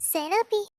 Senapi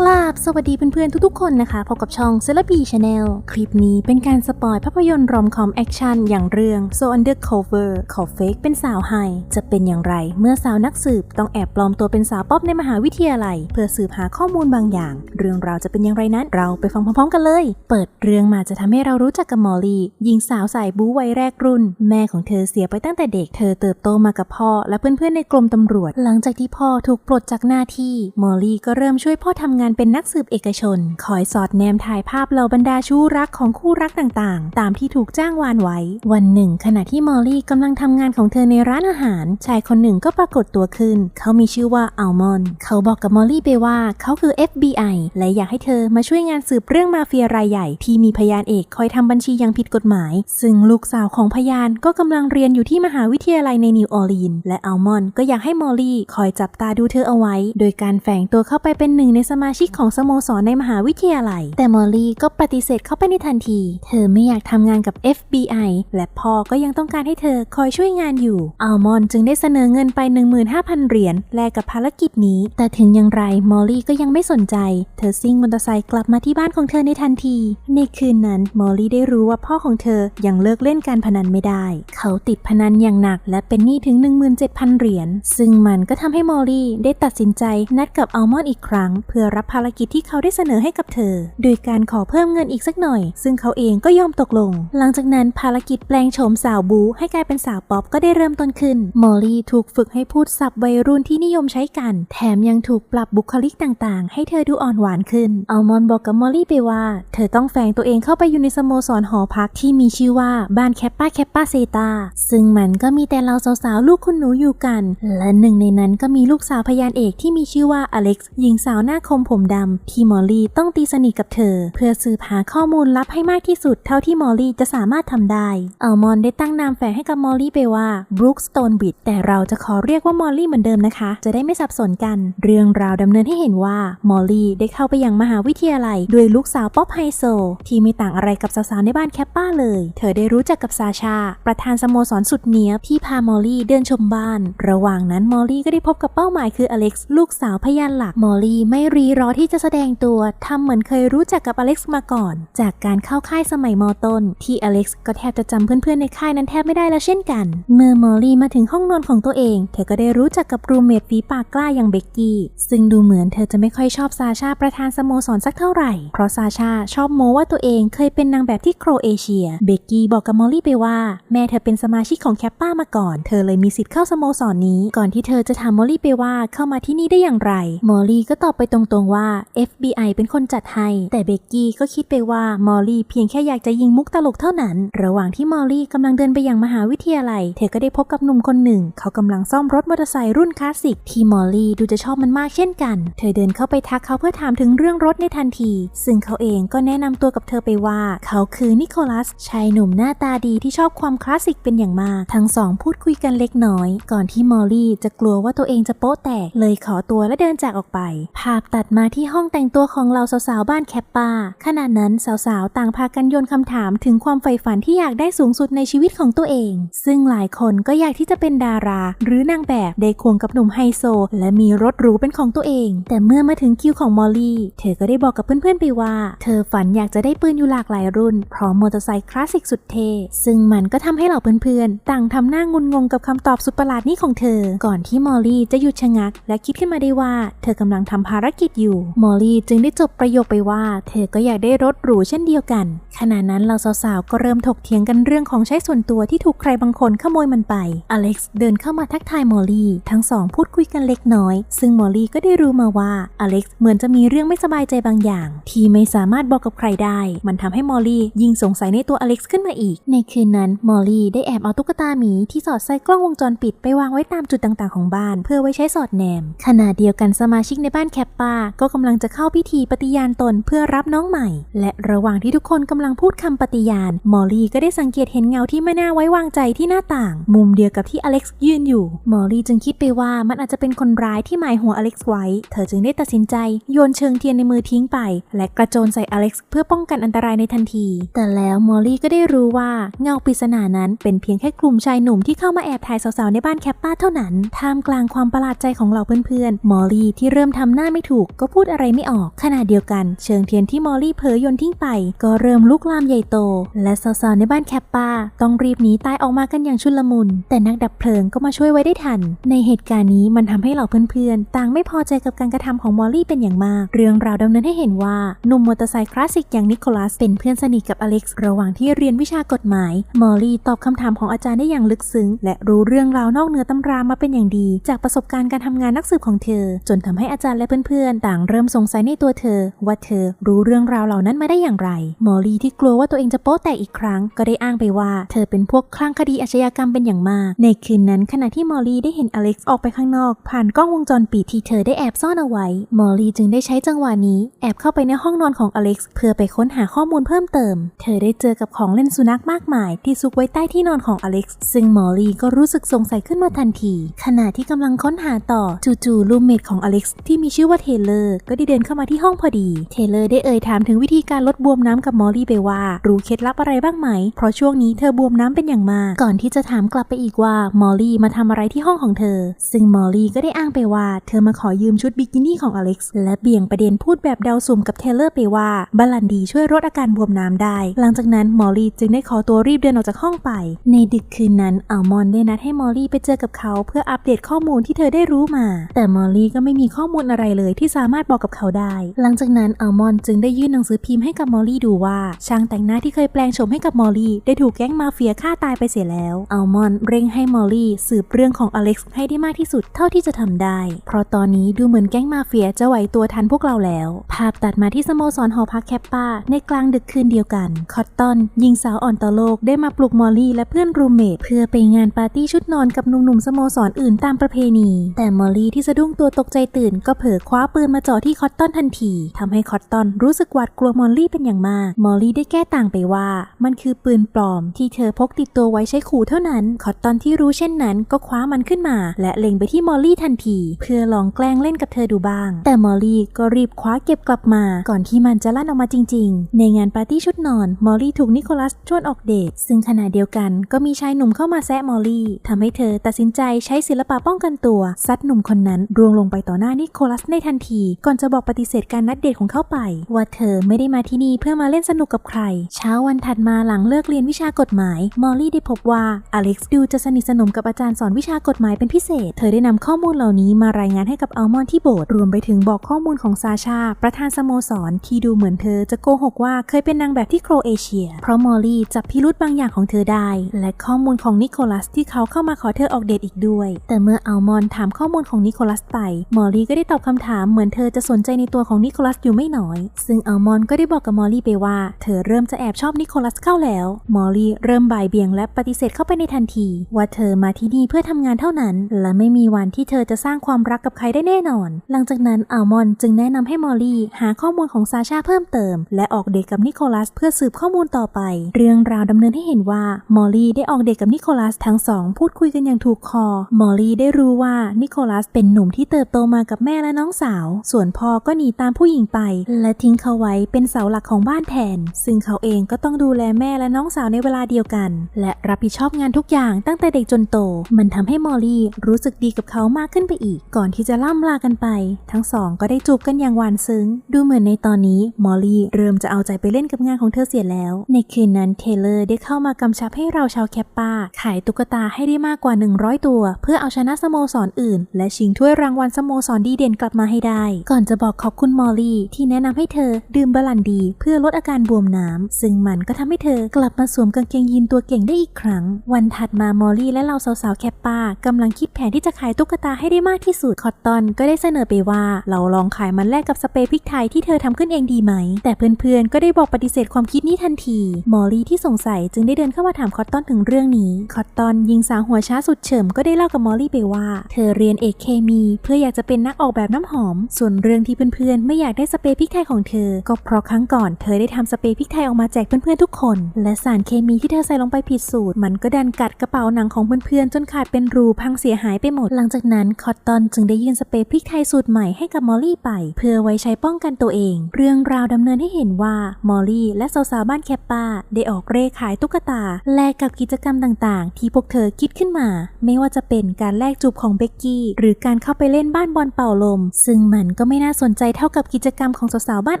กราบสวัสดีเพื่อนๆทุกๆคนนะคะพบกับช่อง c e l b c Channel คลิปนี้เป็นการสปอยภาพยนตร์รอมคอมแอคชั่นอย่างเรื่อง So Undercover ขอเฟกเป็นสาวไฮจะเป็นอย่างไร เมื่อสาวนักสืบต้องแอบปลอมตัวเป็นสาวป๊อปในมหาวิทยาลัย เพื่อสืบหาข้อมูลบางอย่าง เรื่องราวจะเป็นอย่างไรนั้นเราไปฟังพร้อมๆกันเลย เปิดเรื่องมาจะทำให้เรารู้จักกับมอลลี่หญิงสาวสายบู๊วัยแรกรุ่น แม่ของเธอเสียไปตั้งแต่เด็กเธอเติบโตมากับพ่อ และเพื่อนๆในกรมตำรวจ หลังจากที่พ่อถูกปลดจากหน้าที่มอลลี่ก็เริ่มช่วยพ่อทำงานเป็นนักสืบเอกชน คอยสอดแนมถ่ายภาพเหล่าบรรดาชู้รักของคู่รักต่างๆ ตามที่ถูกจ้างวานไว้ วันหนึ่ง ขณะที่มอลลี่กำลังทำงานของเธอในร้านอาหาร ชายคนหนึ่งก็ปรากฏตัวขึ้น เขามีชื่อว่าอัลมอน เขาบอกกับมอลลี่ไปว่าเขาคือ FBI และอยากให้เธอมาช่วยงานสืบเรื่องมาเฟียรายใหญ่ที่มีพยานเอกคอยทำบัญชีอย่างผิดกฎหมาย ซึ่งลูกสาวของพยานก็กำลังเรียนอยู่ที่มหาวิทยาลัยในนิวออร์ลีนและอัลมอนก็อยากให้มอลลี่คอยจับตาดูเธอเอาไว้ โดยการแฝงตัวเข้าไปเป็นหนึ่งในสมาชิกของสโมสรในมหาวิทยาลัย แต่มอลลี่ก็ปฏิเสธเข้าไปในทันที เธอไม่อยากทำงานกับ FBI และพ่อก็ยังต้องการให้เธอคอยช่วยงานอยู่ อัลมอนจึงได้เสนอเงินไป 15,000 เหรียญแลกกับภารกิจนี้ แต่ถึงอย่างไรมอลลี่ก็ยังไม่สนใจ เธอซิ่งมอเตอร์ไซค์กลับมาที่บ้านของเธอในทันที ในคืนนั้นมอลลี่ได้รู้ว่าพ่อของเธอยังเลิกเล่นการพนันไม่ได้ เขาติดพนันอย่างหนัก และเป็นหนี้ถึง 17,000 เหรียญ ซึ่งมันก็ทำให้มอลลี่ได้ตัดสินใจนัดกับอัลมอนอีกครั้ง เพื่อรับภารกิจที่เขาได้เสนอให้กับเธอ โดยการขอเพิ่มเงินอีกสักหน่อย ซึ่งเขาเองก็ยอมตกลง หลังจากนั้นภารกิจแปลงโฉมสาวบูให้กลายเป็นสาวป๊อปก็ได้เริ่มต้นขึ้น มอลลี่ถูกฝึกให้พูดศัพท์วัยรุ่นที่นิยมใช้กัน แถมยังถูกปรับบุคลิกต่างๆ ให้เธอดูอ่อนหวานขึ้น อัลมอนบอกกับมอลลี่ไปว่า เธอต้องแฝงตัวเองเข้าไปอยู่ในสโมสรหอพักที่มีชื่อว่าบ้านแคปป้าแคปป้าเซตาซึ่งมันก็มีแต่เราสาวๆลูกคุณหนูอยู่กัน และหนึ่งในนั้นก็มีลูกสาวพยานเอกที่มีชื่อว่าอเล็กซ์หญิงสาวหน้าคมผมดำที่มอลลี่ต้องตีสนิทกับเธอ เพื่อสืบหาข้อมูลลับให้มากที่สุดเท่าที่มอลลี่จะสามารถทำได้ อัลมอนได้ตั้งนามแฝงให้กับมอลลี่ไปว่าบรูคสโตนบิดแต่เราจะขอเรียกว่ามอลลี่เหมือนเดิมนะคะ จะได้ไม่สับสนกัน เรื่องราวดำเนินให้เห็นว่ามอลลี่ได้เข้าไปยังมหาวิทยาลัยด้วยลูกสาวป๊อปไฮโซ ที่ไม่ต่างอะไรกับสาวๆในบ้านแคปป้าเลย เธอได้รู้จักกับซาชา ประธานสโมสรสุดเนี้ยบที่พามอลลี่เดินชมบ้าน ระหว่างนั้นมอลลี่ก็ได้พบกับเป้าหมายคืออเล็กซ์ลูกสาวพยานหลักมอลลี่ไม่รีรอที่จะแสดงตัวทำเหมือนเคยรู้จักกับอเล็กซ์มาก่อน จากการเข้าค่ายสมัยมต้น ที่อเล็กซ์ก็แทบจะจำเพื่อนๆในค่ายนั้นแทบไม่ได้แล้วเช่นกัน เมื่อมอลลี่มาถึงห้องนอนของตัวเอง เธอก็ได้รู้จักกับรูเมทฝีปากกล้าอย่างเบกกี้ ซึ่งดูเหมือนเธอจะไม่ค่อยชอบซาชาประธานสโมสรสักเท่าไหร่ เพราะซาชาชอบโมว่าตัวเองเคยเป็นนางแบบที่โครเอเชีย เบกกี้บอกกับมอลลี่ไปว่าแม่เธอเป็นสมาชิกของแคปป้ามาก่อน เธอเลยมีสิทธิ์เข้าสโมสรนี้ ก่อนที่เธอจะถามมอลลี่ไปว่าเข้ามาที่นี่ได้อย่างไร มอลลี่ก็ตอบไปตรงๆว่า FBI เป็นคนจัดให้ แต่เบกกี้ก็คิดไปว่ามอลลี่เพียงแค่อยากจะยิงมุกตลกเท่านั้น ระหว่างที่มอลลี่กำลังเดินไปยังมหาวิทยาลัย เธอก็ได้พบกับหนุ่มคนหนึ่ง เขากำลังซ่อมรถมอเตอร์ไซค์รุ่นคลาสสิกที่มอลลี่ดูจะชอบมันมากเช่นกัน เธอเดินเข้าไปทักเขาเพื่อถามถึงเรื่องรถในทันที ซึ่งเขาเองก็แนะนำตัวกับเธอไปว่า เขาคือนิโคลัสชายหนุ่มหน้าตาดีที่ชอบความคลาสสิกเป็นอย่างมาก ทั้งสองพูดคุยกันเล็กน้อย ก่อนที่มอลลี่จะกลัวว่าตัวเองจะโป๊ะแตกเลยขอตัวและเดินจากออกไป ภาพตัดมาที่ห้องแต่งตัวของเราสาวๆบ้านแคปปาขณะนั้นสาวๆต่างพากันโยนคำถามถึงความใฝ่ฝันที่อยากได้สูงสุดในชีวิตของตัวเอง ซึ่งหลายคนก็อยากที่จะเป็นดารา หรือนางแบบได้ควงกับหนุ่มไฮโซ และมีรถหรูเป็นของตัวเอง แต่เมื่อมาถึงคิวของมอลลี่ เธอก็ได้บอกกับเพื่อนๆไปว่า เธอฝันอยากจะได้ปืนอยู่หลากหลายรุ่นพร้อมมอเตอร์ไซค์คลาสสิกสุดเท่ซึ่งมันก็ทำให้เหล่าเพื่อนๆต่างทำหน้างุนงงกับคำตอบสุดประหลาดนี้ของเธอ ก่อนที่มอลลี่จะหยุดชะงัก และคิดขึ้นมาได้ว่า เธอกำลังทำภารกิจอยู่มอลลี่จึงได้จบประโยคไปว่า เธอก็อยากได้รถหรูเช่นเดียวกัน ขณะนั้นเราสาวๆ ก็เริ่มถกเถียงกันเรื่องของใช้ส่วนตัวที่ถูกใครบางคนขโมยมันไป อเล็กซ์เดินเข้ามาทักทายมอลลี่ ทั้งสองพูดคุยกันเล็กน้อย ซึ่งมอลลี่ก็ได้รู้มาว่า อเล็กซ์เหมือนจะมีเรื่องไม่สบายใจบางอย่าง ที่ไม่สามารถบอกกับใครได้ มันทำให้มอลลี่ยิ่งสงสัยในตัวอเล็กซ์ขึ้นมาอีก ในคืนนั้นมอลลี่ได้แอบเอาตุ๊กตาหมีที่สอดใส่กล้องวงจรปิดไปวางไว้ตามจุดต่างๆ ของบ้าน เพื่อไว้ใช้สอดแนม ขณะเดียวกันสมาชิกในบ้านแคปปาก็กำลังจะเข้าพิธีปฏิญาณตนเพื่อรับน้องใหม่ และระหว่างที่ทุกคนกำลังพูดคำปฏิญาณ มอลลี่ก็ได้สังเกตเห็นเงาที่ไม่น่าไว้วางใจที่หน้าต่าง มุมเดียวกับที่อเล็กซ์ยืนอยู่ มอลลี่จึงคิดไปว่ามันอาจจะเป็นคนร้ายที่หมายหัวอเล็กซ์ไว้ เธอจึงได้ตัดสินใจโยนเชิงเทียนในมือทิ้งไป และกระโจนใส่อเล็กซ์เพื่อป้องกันอันตรายในทันที แต่แล้วมอลลี่ก็ได้รู้ว่าเงาปริศนานั้นเป็นเพียงแค่กลุ่มชายหนุ่มที่เข้ามาแอบถ่ายสาวๆในบ้านแคปป้าเท่านั้น ท่ามกลางความประหลาดใจของเหล่าเพื่อนๆ มอลลี่ที่เริ่มทำหน้าไม่ถูกกพูดอะไรไม่ออกขณะเดียวกัน เชิงเทียนที่มอลลี่เผยโยนทิ้งไป ก็เริ่มลุกลามใหญ่โต และสาวๆในบ้านแคปปาต้องรีบหนีตายออกมากันอย่างชุลมุน แต่นักดับเพลิงก็มาช่วยไว้ได้ทัน ในเหตุการณ์นี้มันทำให้เหล่าเพื่อนๆ ต่างไม่พอใจกับการกระทำของมอลลี่เป็นอย่างมาก เรื่องราวดำเนินให้เห็นว่าหนุ่มมอเตอร์ไซค์คลาสสิกอย่างนิโคลัสเป็นเพื่อนสนิทกับอเล็กซ์ระหว่างที่เรียนวิชากฎหมาย มอลลี่ตอบคำถามของอาจารย์ได้อย่างลึกซึ้ง และรู้เรื่องราวนอกเหนือตำรามาเป็นอย่างดี จากประสบการณ์การทำงานนักสืบของเธอ จนทำให้อาจารย์และเพื่อนๆต่างเริ่มสงสัยในตัวเธอ ว่าเธอรู้เรื่องราวเหล่านั้นมาได้อย่างไร มอลลี่ที่กลัวว่าตัวเองจะโป๊แตกอีกครั้ง ก็ได้อ้างไปว่า เธอเป็นพวกคลั่งคดีอาชญากรรมเป็นอย่างมาก ในคืนนั้นขณะที่มอลลี่ได้เห็นอเล็กซ์ออกไปข้างนอก ผ่านกล้องวงจรปิดที่เธอได้แอบซ่อนเอาไว้ มอลลี่จึงได้ใช้จังหวะนี้ แอบเข้าไปในห้องนอนของอเล็กซ์เพื่อไปค้นหาข้อมูลเพิ่มเติม เธอได้เจอกับของเล่นสุนัขมากมาย ที่ซุกไว้ใต้ที่นอนของอเล็กซ์ซึ่งมอลลี่ก็รู้สึกสงสัยขึ้นมาทันที ขณะที่กำลังค้นหาต่อจู่ๆลูเมทของอเล็กซ์ที่มีชื่อว่าเทเลอร์ก็ได้เดินเข้ามาที่ห้องพอดี เทเลอร์ได้เอ่ยถามถึงวิธีการลดบวมน้ำกับมอลลี่ไปว่า รู้เคล็ดลับอะไรบ้างไหม เพราะช่วงนี้เธอบวมน้ำเป็นอย่างมาก ก่อนที่จะถามกลับไปอีกว่ามอลลี่มาทำอะไรที่ห้องของเธอ ซึ่งมอลลี่ก็ได้อ้างไปว่าเธอมาขอยืมชุดบิกินี่ของอเล็กซ์และเบี่ยงประเด็นพูดแบบเดาสุ่มกับเทเลอร์ไปว่าบาลันดีช่วยลดอาการบวมน้ำได้ หลังจากนั้นมอลลี่จึงได้ขอตัวรีบเดินออกจากห้องไป ในดึกคืนนั้นอัลมอนด์ได้นัดให้มอลลี่ไปเจอกับเขาเพื่ออัปเดตข้อมูลที่เธอได้รู้มา แต่มอลลี่ก็ไม่มีข้อมูลอะไรเลยที่สามารถบอกกับเขาได้ หลังจากนั้นอัลมอนจึงได้ยื่นหนังสือพิมพ์ให้กับมอลลี่ดูว่า ช่างแต่งหน้าที่เคยแปลงโฉมให้กับมอลลี่ได้ถูกแก๊งมาเฟียฆ่าตายไปเสียแล้วอัลมอนเร่งให้มอลลี่สืบเรื่องของอเล็กซ์ให้ได้มากที่สุดเท่าที่จะทำได้ เพราะตอนนี้ดูเหมือนแก๊งมาเฟียจะไหวตัวทันพวกเราแล้ว ภาพตัดมาที่สโมสรหอพักแคปปาในกลางดึกคืนเดียวกัน คอตตอนหญิงสาวอ่อนต่อโลกได้มาปลุกมอลลี่และเพื่อนรูมเมทเพื่อไปงานปาร์ตี้ชุดนอนกับหนุ่มๆสโมสรอื่นตามประเพณี แต่มอลลี่ที่สะดุ้งตัวตกใจตื่นก็เผลอคว้าปืนมาจ่อที่คอตตอนทันทีทำให้คอตตอนรู้สึกหวาดกลัวมอลลี่เป็นอย่างมาก มอลลี่ได้แก้ต่างไปว่า มันคือปืนปลอมที่เธอพกติดตัวไว้ใช้ขู่เท่านั้น คอตตอนที่รู้เช่นนั้นก็คว้ามันขึ้นมา และเล็งไปที่มอลลี่ทันที เพื่อลองแกล้งเล่นกับเธอดูบ้าง แต่มอลลี่ก็รีบคว้าเก็บกลับมา ก่อนที่มันจะลั่นออกมาจริง ๆ ในงานปาร์ตี้ชุดนอน มอลลี่ถูกนิโคลัสชวนออกเดท ซึ่งขณะเดียวกันก็มีชายหนุ่มเข้ามาแซะมอลลี่ทำให้เธอตัดสินใจใช้ศิลปะป้องกันตัวซัดหนุ่มคนนั้นร่วงลงไปต่อหน้านิโคลัสในทันทีก่อนจะบอกปฏิเสธการนัดเดทของเขาไป ว่าเธอไม่ได้มาที่นี่เพื่อมาเล่นสนุกกับใคร เช้าวันถัดมาหลังเลิกเรียนวิชากฎหมาย มอลลี่ได้พบว่าอเล็กซ์ดูจะสนิทสนมกับอาจารย์สอนวิชากฎหมายเป็นพิเศษ เธอได้นำข้อมูลเหล่านี้มารายงานให้กับอัลมอนที่โบสถ์รวมไปถึงบอกข้อมูลของซาชา ประธานสโมสร ที่ดูเหมือนเธอจะโกหกว่าเคยเป็นนางแบบที่โครเอเชีย เพราะมอลลี่จับพิรุธบางอย่างของเธอได้ และข้อมูลของนิโคลัสที่เขาเข้ามาขอเธอออกเดทอีกด้วย แต่เมื่ออัลมอนถามข้อมูลของนิโคลัสไป มอลลี่ก็ได้ตอบคำถามเหมือนเธอจะสนใจในตัวของนิโคลัสอยู่ไม่น้อย ซึ่งอัลมอนก็ได้บอกกับมอลลี่ไปว่า เธอเริ่มจะแอบชอบนิโคลัสเข้าแล้ว มอลลี่เริ่มบ่ายเบี่ยงและปฏิเสธเข้าไปในทันที ว่าเธอมาที่นี่เพื่อทำงานเท่านั้น และไม่มีวันที่เธอจะสร้างความรักกับใครได้แน่นอน หลังจากนั้นอัลมอนจึงแนะนำให้มอลลี่หาข้อมูลของซาชาเพิ่มเติม และออกเดทกับนิโคลัสเพื่อสืบข้อมูลต่อไป เรื่องราวดำเนินให้เห็นว่ามอลลี่ได้ออกเดทกับนิโคลัสทั้งสองพูดคุยกันอย่างถูกคอ มอลลี่ได้รู้ว่านิโคลัสเป็นหนุ่มที่เติบโตมากับแม่และน้องสาวส่วนพ่อก็หนีตามผู้หญิงไป และทิ้งเขาไว้เป็นเสาหลักของบ้านแทน ซึ่งเขาเองก็ต้องดูแลแม่และน้องสาวในเวลาเดียวกัน และรับผิดชอบงานทุกอย่างตั้งแต่เด็กจนโต มันทำให้มอลลี่รู้สึกดีกับเขามากขึ้นไปอีก ก่อนที่จะล่ำลากันไป ทั้งสองก็ได้จูบกันอย่างหวานซึ้ง ดูเหมือนในตอนนี้มอลลี่เริ่มจะเอาใจไปเล่นกับงานของเธอเสียแล้ว ในคืนนั้นเทเลอร์ได้เข้ามากำชับให้เราชาวแคปปาขายตุ๊กตาให้ได้มากกว่า 100 ตัว เพื่อเอาชนะสโมสรออื่น และชิงถ้วยรางวัลสโมสรดีเด่นกลับมาให้ได้ก่อนจะบอกขอบคุณมอลลี่ที่แนะนำให้เธอดื่มบาลันดีเพื่อลดอาการบวมน้ำซึ่งมันก็ทำให้เธอกลับมาสวมกางเกงยีนตัวเก่งได้อีกครั้ง วันถัดมามอลลี่และเราสาวๆแคปป้ากำลังคิดแผนที่จะขายตุ๊กตาให้ได้มากที่สุดคอตตอนก็ได้เสนอไปว่า เราลองขายมันแลกกับสเปรย์พริกไทยที่เธอทำขึ้นเองดีไหม แต่เพื่อนๆก็ได้บอกปฏิเสธความคิดนี้ทันที มอลลี่ที่สงสัยจึงได้เดินเข้ามาถามคอตตอนถึงเรื่องนี้ คอตตอนยิงสาวหัวช้าสุดเฉิมก็ได้เล่ากับมอลลี่ไปว่า เธอเรียนเอกเคมี เพื่ออยากจะเป็นนักออกแบบน้ำหอมส่วส่วนเรื่องที่เพื่อนๆ ไม่อยากได้สเปรย์พริกไทยของเธอ ก็เพราะครั้งก่อนเธอได้ทำสเปรย์พริกไทยออกมาแจกเพื่อนๆทุกคน และสารเคมีที่เธอใส่ลงไปผิดสูตร มันก็ดันกัดกระเป๋าหนังของเพื่อนๆจนขาดเป็นรูพังเสียหายไปหมด หลังจากนั้นคอตตอนจึงได้ยื่นสเปรย์พริกไทยสูตรใหม่ให้กับมอลลี่ไป เพื่อไว้ใช้ป้องกันตัวเอง เรื่องราวดำเนินให้เห็นว่ามอลลี่และสาวๆบ้านแคปปาได้ออกเร่ขายตุ๊กตา แลกกับกิจกรรมต่างๆ ที่พวกเธอคิดขึ้นมา ไม่ว่าจะเป็นการแลกจูบของเบกกี้หรือการเข้าไปเล่นบ้านบอลเป่าลม ซึ่งมันก็ไม่น่าสนใจเท่ากับกิจกรรมของสาวๆบ้าน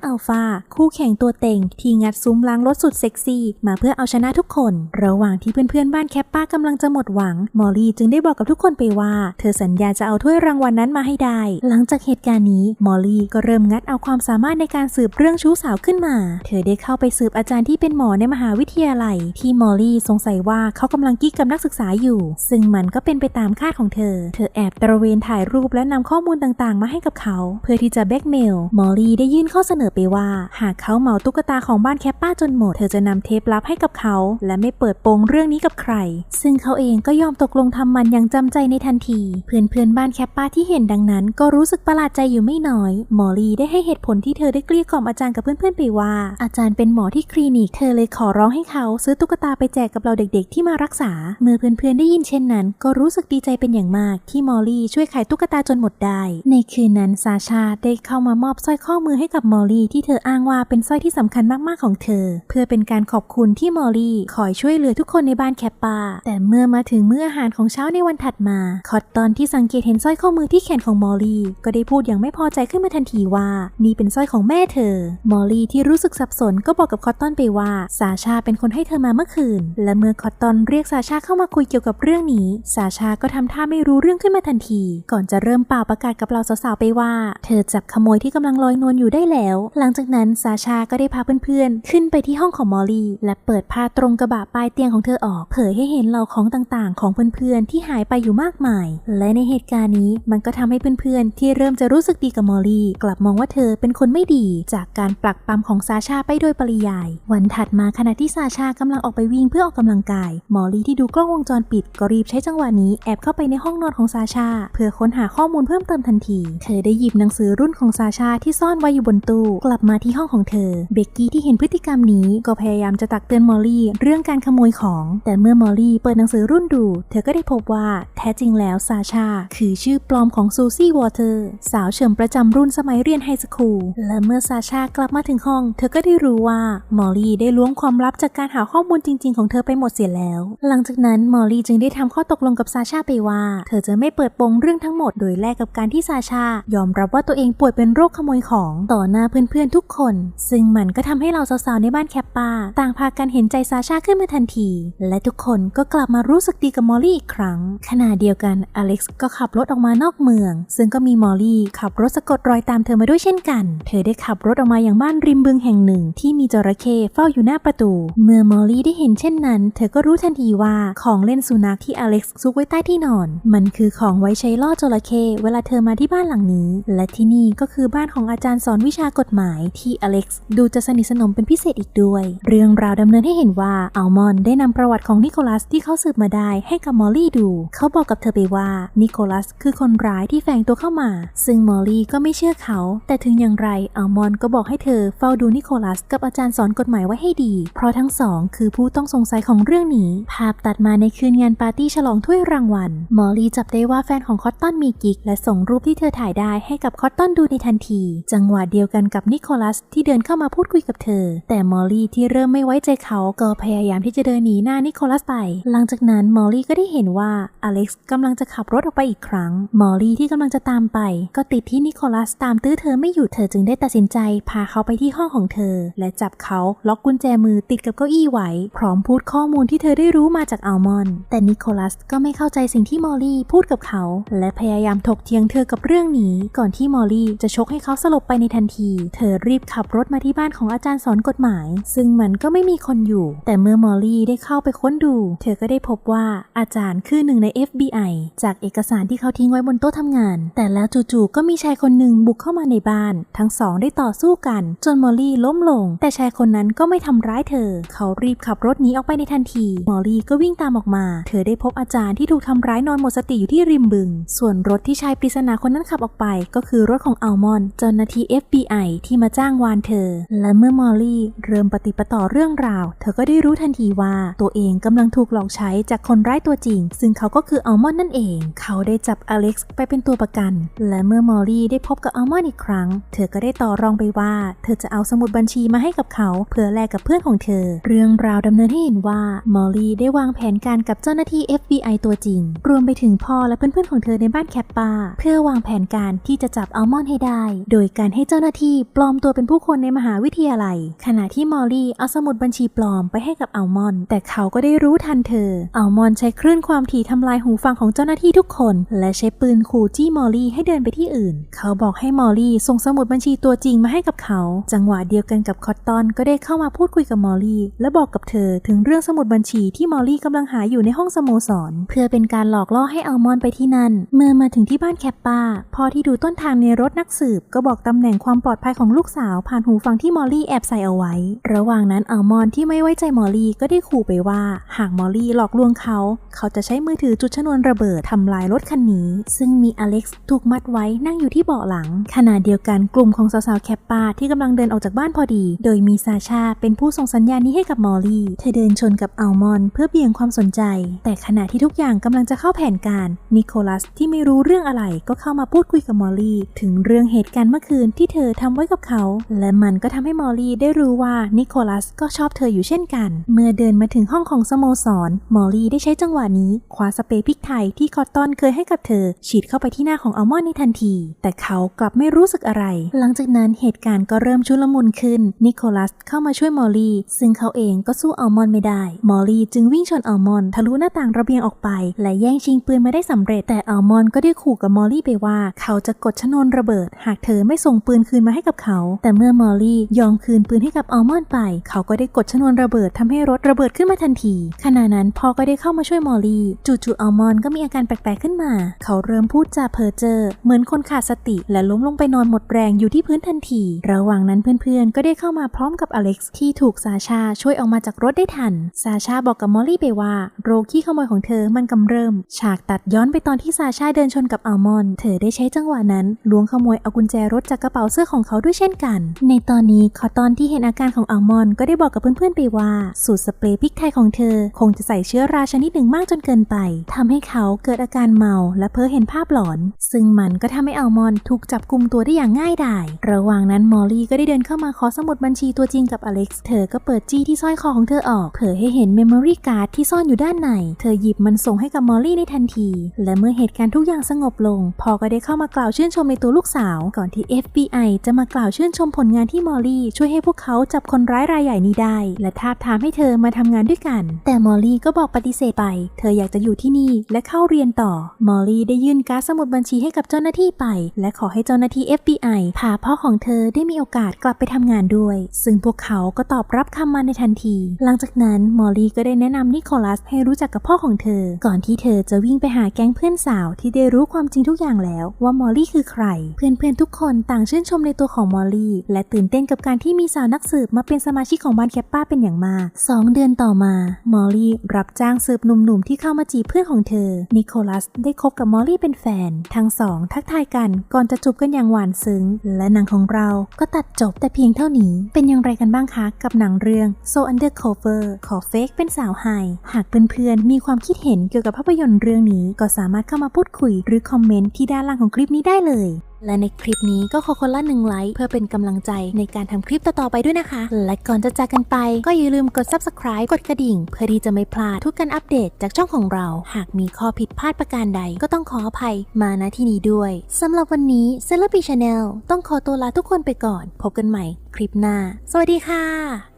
อัลฟาคู่แข่งตัวเต็ง ที่งัดซุ้มล้างรถสุดเซ็กซี่ มาเพื่อเอาชนะทุกคน ระหว่างที่เพื่อนๆบ้านแคปป้ากำลังจะหมดหวัง มอลลี่จึงได้บอกกับทุกคนไปว่า เธอสัญญาจะเอาถ้วยรางวัลนนั้นมาให้ได้ หลังจากเหตุการณ์นี้มอลลี่ก็เริ่มงัดเอาความสามารถในการสืบเรื่องชู้สาวขึ้นมา เธอได้เข้าไปสืบอาจารย์ที่เป็นหมอในมหาวิทยาลัย ที่มอลลี่สงสัยว่าเขากำลังกิ๊กกับนักศึกษาอยู่ ซึ่งมันก็เป็นไปตามคาดของเธอ เธอแอบตระเวนถ่ายรูปและนำข้อมูลต่างๆ มาให้กับเขาเพื่อที่จะแบล็กเมล มอลลี่ได้ยื่นข้อเสนอไปว่า หากเขาเหมาตุ๊กตาของบ้านแคปป้าจนหมด เธอจะนำเทปลับให้กับเขา และไม่เปิดโปงเรื่องนี้กับใคร ซึ่งเขาเองก็ยอมตกลงทำมันอย่างจำใจในทันที เพื่อนๆบ้านแคปป้าที่เห็นดังนั้น ก็รู้สึกประหลาดใจอยู่ไม่น้อย มอลลี่ได้ให้เหตุผลที่เธอได้เกลี้ยกล่อมอาจารย์กับเพื่อนๆไปว่า อาจารย์เป็นหมอที่คลินิก เธอเลยขอร้องให้เขาซื้อตุ๊กตาไปแจกกับเราเด็ก ๆ ที่มารักษา เมื่อเพื่อนๆได้ยินเช่นนั้น ก็รู้สึกดีใจเป็นอย่างมาก ที่มอลลี่ช่วยขายตุ๊กตาจนหมดได้ ในคืนนั้นซาชาได้เข้ามามอบสร้อยข้อมือให้กับมอลลี่ที่เธออ้างว่าเป็นสร้อยที่สำคัญมากๆของเธอ เพื่อเป็นการขอบคุณที่มอลลี่คอยช่วยเหลือทุกคนในบ้านแคปปาแต่เมื่อมาถึงมื้ออาหารของเช้าในวันถัดมา คอตตอนที่สังเกตเห็นสร้อยข้อมือที่แขนของมอลลี่ก็ได้พูดอย่างไม่พอใจขึ้นมาทันทีว่า นี่เป็นสร้อยของแม่เธอ มอลลี่ที่รู้สึกสับสนก็บอกกับคอตตอนไปว่าซาชาเป็นคนให้เธอมาเมื่อคืน และเมื่อคอตตอนเรียกซาชาเข้ามาคุยเกี่ยวกับเรื่องนี้ซาชาก็ทำท่าไม่รู้เรื่องขึ้นมาทันที ก่อนจะเริ่มเป่าประกาศกับเราสาวๆไปว่าเธอจับขโมยที่กำลังลอยนวลอยู่ได้แล้ว หลังจากนั้นซาชาก็ได้พาเพื่อนๆ ขึ้นไปที่ห้องของมอลลี่ และเปิดผ้าตรงกระบะปลายเตียงของเธอออก เผยให้เห็นเหล่าของต่างๆ ของเพื่อนๆ ที่หายไปอยู่มากมาย และในเหตุการณ์นี้มันก็ทำให้เพื่อนๆ ที่เริ่มจะรู้สึกดีกับมอลลี่ กลับมองว่าเธอเป็นคนไม่ดี จากการปลักปั๊มของซาชาไปโดยปริยาย วันถัดมาขณะที่ซาชากำลังออกไปวิ่งเพื่อออกกำลังกาย มอลลี่ที่ดูกล้องวงจรปิดก็รีบใช้จังหวะนี้แอบเข้าไปในห้องนอนของซาชาเพื่อค้นหาข้อมูลเพิ่มเติมทันที เธอได้หยิบหนัังสือรุ่นของซาชาที่ซ่อนไว้อยู่บนตู้กลับมาที่ห้องของเธอ เบกกี้ที่เห็นพฤติกรรมนี้ก็พยายามจะตักเตือนมอลลี่เรื่องการขโมยของ แต่เมื่อมอลลี่เปิดหนังสือรุ่นดู เธอก็ได้พบว่าแท้จริงแล้วซาชาคือชื่อปลอมของซูซี่วอเตอร์สาวเฉิมประจำรุ่นสมัยเรียนไฮสคูลและเมื่อซาชากลับมาถึงห้อง เธอก็ได้รู้ว่ามอลลี่ได้ล้วงความลับจากการหาข้อมูลจริง ๆ ของเธอไปหมดเสียแล้ว หลังจากนั้นมอลลี่จึงได้ทำข้อตกลงกับซาชาไปว่า เธอจะไม่เปิดโปงเรื่องทั้งหมดโดยแลกกับการที่ซาชายอมรับว่าตัวเองป่วยเป็นโรคขโมยของต่อหน้าเพื่อนๆทุกคน ซึ่งมันก็ทำให้เราสาวๆในบ้านแคปปาต่างพากันเห็นใจซาชาขึ้นมาทันที และทุกคนก็กลับมารู้สึกดีกับมอลลี่อีกครั้ง ขณะเดียวกันอเล็กซ์ก็ขับรถออกมานอกเมือง ซึ่งก็มีมอลลี่ขับรถสะกดรอยตามเธอมาด้วยเช่นกัน เธอได้ขับรถออกมาอย่างบ้านริมบึงแห่งหนึ่ง ที่มีจระเข้เฝ้าอยู่หน้าประตู เมื่อมอลลี่ได้เห็นเช่นนั้น เธอก็รู้ทันทีว่าของเล่นสุนัขที่อเล็กซ์ซุกไว้ใต้ที่นอน มันคือของไว้ใช้ล่อจระเข้เวลาเธอมาที่บ้านหลังนี้ และที่นี่ก็คือบ้านของอาจารย์สอนวิชากฎหมายที่อเล็กซ์ดูจะสนิทสนมเป็นพิเศษอีกด้วย เรื่องราวดำเนินให้เห็นว่าอัลมอนได้นำประวัติของนิโคลัสที่เขาสืบมาได้ให้กับมอลลี่ดู เขาบอกกับเธอไปว่านิโคลัสคือคนร้ายที่แฝงตัวเข้ามา ซึ่งมอลลี่ก็ไม่เชื่อเขา แต่ถึงอย่างไรอัลมอนก็บอกให้เธอเฝ้าดูนิโคลัสกับอาจารย์สอนกฎหมายไว้ให้ดี เพราะทั้งสองคือผู้ต้องสงสัยของเรื่องนี้ ภาพตัดมาในคืนงานปาร์ตี้ฉลองถ้วยรางวัล มอลลี่จับได้ว่าแฟนของคอตตันมีกิ๊กและส่งรูปที่เธอถ่ายได้ให้กับคอตตันดูในทันที จังหวะเดียวกันกับนิโคลัสที่เดินเข้ามาพูดคุยกับเธอ แต่มอลลี่ที่เริ่มไม่ไว้ใจเขาก็พยายามที่จะเดินหนีหน้านิโคลัสไป หลังจากนั้นมอลลี่ก็ได้เห็นว่าอเล็กซ์กำลังจะขับรถออกไปอีกครั้ง มอลลี่ที่กำลังจะตามไป ก็ติดที่นิโคลัสตามตื้อเธอไม่อยู่เธอจึงได้ตัดสินใจ พาเขาไปที่ห้องของเธอ และจับเขาล็อกกุญแจมือติดกับเก้าอี้ไว้ พร้อมพูดข้อมูลที่เธอได้รู้มาจากอัลมอนด์แต่นิโคลัสก็ไม่เข้าใจสิ่งที่มอลลี่พูดกับเขา และพยายามถกเถียงเธอกับเรื่องนี้ก่อนที่มอลลี่จะชกให้เขาสลบไปในทันที เธอรีบขับรถมาที่บ้านของอาจารย์สอนกฎหมาย ซึ่งมันก็ไม่มีคนอยู่ แต่เมื่อมอลลี่ได้เข้าไปค้นดู เธอก็ได้พบว่าอาจารย์คือหนึ่งใน FBI จากเอกสารที่เขาทิ้งไว้บนโต๊ะทำงาน แต่แล้วจู่ๆก็มีชายคนหนึ่งบุกเข้ามาในบ้าน ทั้งสองได้ต่อสู้กัน จนมอลลี่ล้มลง แต่ชายคนนั้นก็ไม่ทำร้ายเธอ เขารีบขับรถหนีออกไปในทันที มอลลี่ก็วิ่งตามออกมา เธอได้พบอาจารย์ที่ถูกทำร้ายนอนหมดสติอยู่ที่ริมบึง ส่วนรถที่ชายปริศนาคนนั้นขับออกไปก็คือคือรถของอัลมอนเจ้าหน้าที่ FBI ที่มาจ้างวานเธอ และเมื่อมอลลี่เริ่มปฏิปต่อเรื่องราว เธอก็ได้รู้ทันทีว่าตัวเองกำลังถูกหลอกใช้จากคนร้ายตัวจริง ซึ่งเขาก็คืออัลมอนนั่นเอง เขาได้จับอเล็กซ์ไปเป็นตัวประกัน และเมื่อมอลลี่ได้พบกับอัลมอนอีกครั้ง เธอก็ได้ต่อรองไปว่า เธอจะเอาสมุดบัญชีมาให้กับเขา เพื่อแลกกับเพื่อนของเธอ เรื่องราวดำเนินให้เห็นว่ามอลลี่ได้วางแผนการกับเจ้าหน้าที่ FBI ตัวจริง รวมไปถึงพ่อและเพื่อนๆของเธอในบ้านแคปปาเพื่อวางแผนการที่จะจับอัลมอนด์ให้ได้ โดยการให้เจ้าหน้าที่ปลอมตัวเป็นผู้คนในมหาวิทยาลัย ขณะที่มอลลี่เอาสมุดบัญชีปลอมไปให้กับอัลมอนด์แต่เขาก็ได้รู้ทันเธอ อัลมอนด์ใช้คลื่นความถี่ทำลายหูฟังของเจ้าหน้าที่ทุกคน และใช้ปืนขู่จี้มอลลี่ให้เดินไปที่อื่น เขาบอกให้มอลลี่ส่งสมุดบัญชีตัวจริงมาให้กับเขา จังหวะเดียวกันกับคอตตอนก็ได้เข้ามาพูดคุยกับมอลลี่และบอกกับเธอถึงเรื่องสมุดบัญชีที่มอลลี่กำลังหาอยู่ในห้องสโมสร เพื่อเป็นการหลอกล่อให้อัลมอนด์ไปที่นั่น เมื่อมาถึงที่บ้านแคปปาพ่อที่ดูต้นททางในรถนักสืบก็บอกตำแหน่งความปลอดภัยของลูกสาวผ่านหูฟังที่มอลลี่แอบใส่เอาไว้ ระหว่างนั้นอัลมอนที่ไม่ไว้ใจมอลลี่ก็ได้ขู่ไปว่า หากมอลลี่หลอกลวงเขา เขาจะใช้มือถือจุดชนวนระเบิดทำลายรถคันนี้ ซึ่งมีอเล็กซ์ถูกมัดไว้นั่งอยู่ที่เบาะหลัง ขณะเดียวกันกลุ่มของสาวๆแคปปาที่กำลังเดินออกจากบ้านพอดี โดยมีซาชาเป็นผู้ส่งสัญญาณนี้ให้กับมอลลี่ เธอเดินชนกับอัลมอนเพื่อเบี่ยงความสนใจ แต่ขณะที่ทุกอย่างกำลังจะเข้าแผนการนิโคลัสที่ไม่รู้เรื่องอะไรก็เข้ามาพูดคุยกับมอลลี่ถึงเรื่องเหตุการณ์เมื่อคืนที่เธอทำไว้กับเขา และมันก็ทำให้มอลลี่ได้รู้ว่านิโคลัสก็ชอบเธออยู่เช่นกัน เมื่อเดินมาถึงห้องของสโมสร มอลลี่ได้ใช้จังหวะนี้คว้าสเปรย์พริกไทยที่คอตตอนเคยให้กับเธอ ฉีดเข้าไปที่หน้าของอัลมอนในทันที แต่เขากลับไม่รู้สึกอะไร หลังจากนั้นเหตุการณ์ก็เริ่มชุลมุนขึ้น นิโคลัสเข้ามาช่วยมอลลี่ ซึ่งเขาเองก็สู้อัลมอนไม่ได้ มอลลี่จึงวิ่งชนอัลมอนทะลุหน้าต่างระเบียงออกไป และแย่งชิงปืนมาได้สำเร็จ แต่อัลมอนก็ได้ขู่กับมอลลี่ไปว่า เขาจะกดชนนระเบิด หากเธอไม่ส่งปืนคืนมาให้กับเขา แต่เมื่อมอลลี่ยอมคืนปืนให้กับอัลมอนด์ไป เขาก็ได้กดชนวนระเบิดทำให้รถระเบิดขึ้นมาทันที ขณะนั้นพ่อก็ได้เข้ามาช่วยมอลลี่ จู่ๆอัลมอนด์ก็มีอาการแปลกๆขึ้นมา เขาเริ่มพูดจาเพ้อเจ้อเหมือนคนขาดสติและล้มลงไปนอนหมดแรงอยู่ที่พื้นทันที ระหว่างนั้นเพื่อนๆ ก็ได้เข้ามาพร้อมกับอเล็กซ์ที่ถูกซาชาช่วยออกมาจากรถได้ทัน ซาชาบอกกับมอลลี่ไปว่าโรคขี้ขโมยของเธอมันกำเริมฉากตัดย้อนไปตอนที่ซาชาเดินชนกับอัลมอนด์เธอได้ใช้จังหวะนั้นล้วงขโมยเอากุญแจรถจากกระเป๋าเสื้อของเขาด้วยเช่นกัน ในตอนนี้คอตอนที่เห็นอาการของอัลมอนก็ได้บอกกับเพื่อนๆไปว่า สูตรสเปรย์พริกไทยของเธอ คงจะใส่เชื้อราชนิดหนึ่งมากจนเกินไปทำให้เขาเกิดอาการเมาและเพ้อเห็นภาพหลอน ซึ่งมันก็ทำให้อัลมอนถูกจับกลุ่มตัวได้อย่างง่ายดาย ระหว่างนั้นมอลลี่ก็ได้เดินเข้ามาขอสมุดบัญชีตัวจริงกับอเล็กซ์เธอก็เปิดจี้ที่สร้อยคอของเธอออกเผยให้เห็นเมมโมรี่การ์ดที่ซ่อนอยู่ด้านใน เธอหยิบมันส่งให้กับมอลลี่ในทันที และเมื่อเหตุการณ์ทุกอย่างสงบลง พอก็ได้เข้ามากล่าวชื่นชมในตัวลูกสาวก่อนที่ FBI จะมากล่าวชื่นชมผลงานที่มอลลี่ช่วยให้พวกเขาจับคนร้ายรายใหญ่นี้ได้ และทาบทามให้เธอมาทำงานด้วยกัน แต่มอลลี่ก็บอกปฏิเสธไป เธออยากจะอยู่ที่นี่และเข้าเรียนต่อ มอลลี่ได้ยื่นการ์ดสมุดบัญชีให้กับเจ้าหน้าที่ไป และขอให้เจ้าหน้าที่ FBI พาพ่อของเธอได้มีโอกาสกลับไปทำงานด้วย ซึ่งพวกเขาก็ตอบรับคำมันในทันที หลังจากนั้นมอลลี่ก็ได้แนะนำนิโคลัสให้รู้จักกับพ่อของเธอ ก่อนที่เธอจะวิ่งไปหาแก๊งเพื่อนสาวที่ได้รู้ความจริงทุกอย่างแล้ว ว่ามอลลี่คือใคร เพื่อนๆทุกคนต่างชื่นชมในตัวของมอลลี่ และตื่นเต้นกับการที่มีสาวนักสืบมาเป็นสมาชิกของบ้านแคปป้าเป็นอย่างมาก 2 เดือนต่อมา มอลลี่รับจ้างสืบหนุ่มๆที่เข้ามาจีบเพื่อนของเธอ นิโคลัสได้คบกับมอลลี่เป็นแฟน ทั้งสองทักทายกันก่อนจะจูบกันอย่างหวานซึ้ง และหนังของเราก็ตัดจบแต่เพียงเท่านี้ เป็นอย่างไรกันบ้างคะ กับหนังเรื่อง So Undercover ขอเฟกเป็นสาวไฮหากเพื่อนๆมีความคิดเห็นเกี่ยวกับภาพยนตร์เรื่องนี้ก็สามารถเข้ามาพูดคุยหรือคอมเมนต์ที่ด้านล่างของคลิปนี้ได้เลยและในคลิปนี้ก็ขอคนละหนึ่งไลค์เพื่อเป็นกำลังใจในการทำคลิปต่อๆไปด้วยนะคะ และก่อนจะจากกันไปก็อย่าลืมกด subscribe กดกระดิ่ง เพื่อที่จะไม่พลาดทุกการอัปเดตจากช่องของเรา หากมีข้อผิดพลาดประการใดก็ต้องขออภัยมาณที่นี้ด้วยสำหรับวันนี้เซเลบีชาแนลต้องขอตัวลาทุกคนไปก่อน พบกันใหม่คลิปหน้า สวัสดีค่ะ